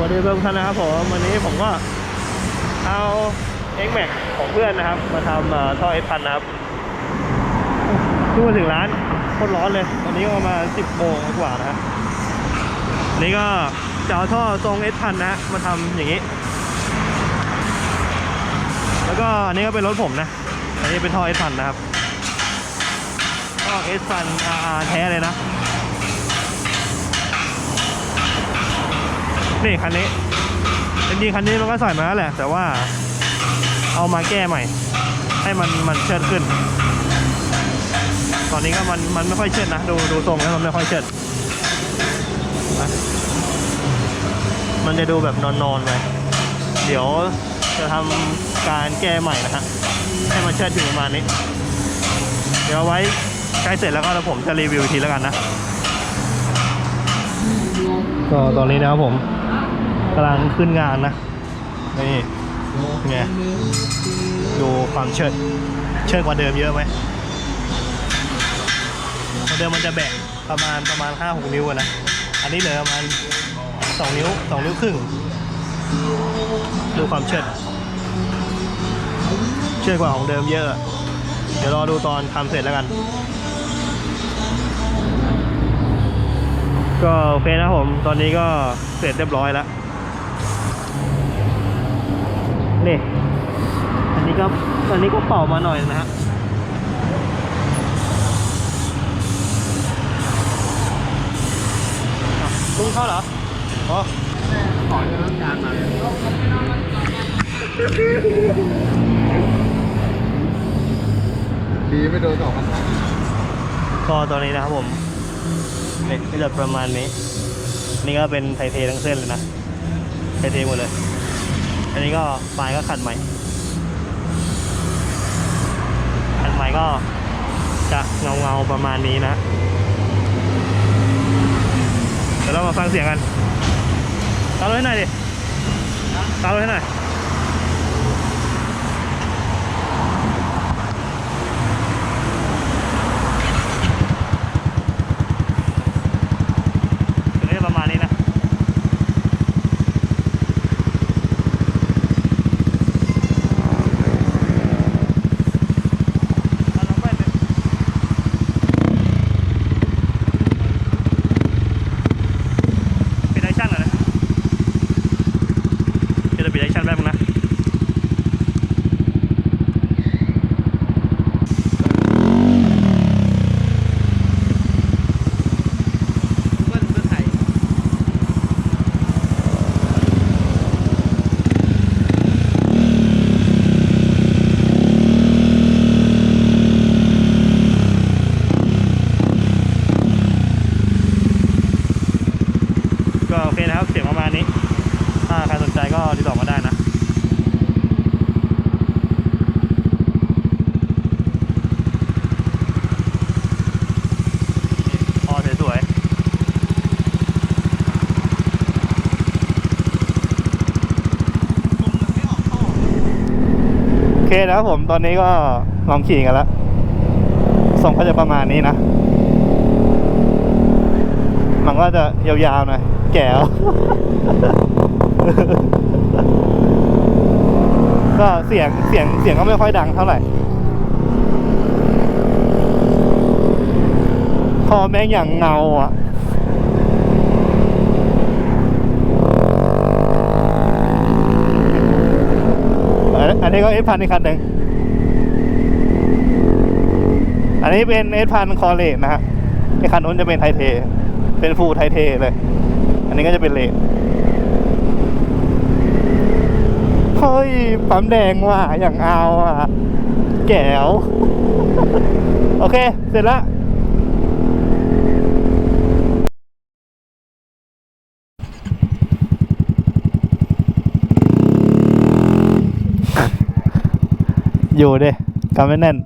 วัสดีเพื่อนทุกท่านนะครับผมวันนี้ผมก็เอา X Max ของเพื่อนนะครับ มาทำเอ่อท่อ S พันนะครับเพิ่งมาถึงร้านโคตรร้อนเลยตอนนี้ก็ประมาณ10โมงกว่านะฮะนี่ก็จะเอาท่อทรง S พันนะฮะมาทำอย่างนี้ แล้วก็อันนี้ก็เป็นรถผมนะอันนี้เป็นท่อ S พันนะครับท่อ S พัน RR แท้เลยนะ นี่คันนี้จริงๆคันนี้มันก็ใส่มาแล้วแหละ แต่ว่าเอามาแก้ใหม่ ให้มันมันเชิดขึ้น ตอนนี้ก็มันมันไม่ค่อยเชิดนะ ดูดูทรงแล้วมันไม่ค่อยเชิดนะมันจะดูแบบนอนๆไปเดี๋ยวจะทำการแก้ใหม่นะฮะให้มันเชิดถึงประมาณนี้ เดี๋ยวไว้ใกล้เสร็จแล้วก็แล้วผมจะรีวิวทีแล้วกันนะก็ตอนนี้นะครับผม กำลังขึ้นงานนะ นี่ไงดูความเชิด เชิดกว่าเดิมเยอะไหมกว่าเดิมมันจะแบกประมาณประมาณห้าหกนิ้วนะ อันนี้เหลือประมาณสองนิ้วสองนิ้วครึ่ง ดูความเชิด เชิดกว่าของเดิมเยอะ เดี๋ยวรอดูตอนทำเสร็จแล้วกันก็โอเคนะผม ตอนนี้ก็เสร็จเรียบร้อยแล้ว นี่ อันนี้ก็อันนี้ก็เป่ามาหน่อยนะฮะอ้าวลุงเข้าเหรออ๋อขอเรื่องการมาดีไม่โดนสองพันห้าก็ตอนนี้นะครับผมนี่ก็จะประมาณนี้ นี่ก็เป็นไทเททั้งเส้นเลยนะ ไทเทหมดเลยอั นนี้ก็ปลายก็ขัดใหม่ขัดใหม่ก็จะเงาเงาๆประมาณนี้นะเดี๋ยวเรามาฟังเสียงกันตามรถให้หน่อยดิตามรถให้หน่อย ก็จะประมาณนี้นะ เอาลองไปเลยปิดไอชั่นหน่อยนะเดี๋ยวจะปิดไอชั่นแป๊บนึงนะ เพื่อนเพื่อนไทย ก็ โอเคนะครับ เสียงประมาณนี้ ถ้าใครสนใจก็ติดต่อมาได้นะพอสวยโอเคนะครับผมตอนนี้ก็ลองขี่กันแล้วส่งก็จะประมาณนี้นะ มันก็จะยาวๆหน่อย แก่วก็เสียงเสียงเสียงก็ไม่ค่อยดังเท่าไหร่ พอแม่งอย่างเงาอะอันนี้ก็เอสพันอีกคันหนึ่ง อันนี้เป็นเอสพันคอเลตนะฮะไอคันนู้นจะเป็นไทเท เป็นฟูไทเทเลย อันนี้ก็จะเป็นเลทเฮ้ยปั๊มแดงว่ะอย่างเอาอะ แก้ว โอเค เสร็จแล้วอยู่ดิกำไม่แน่น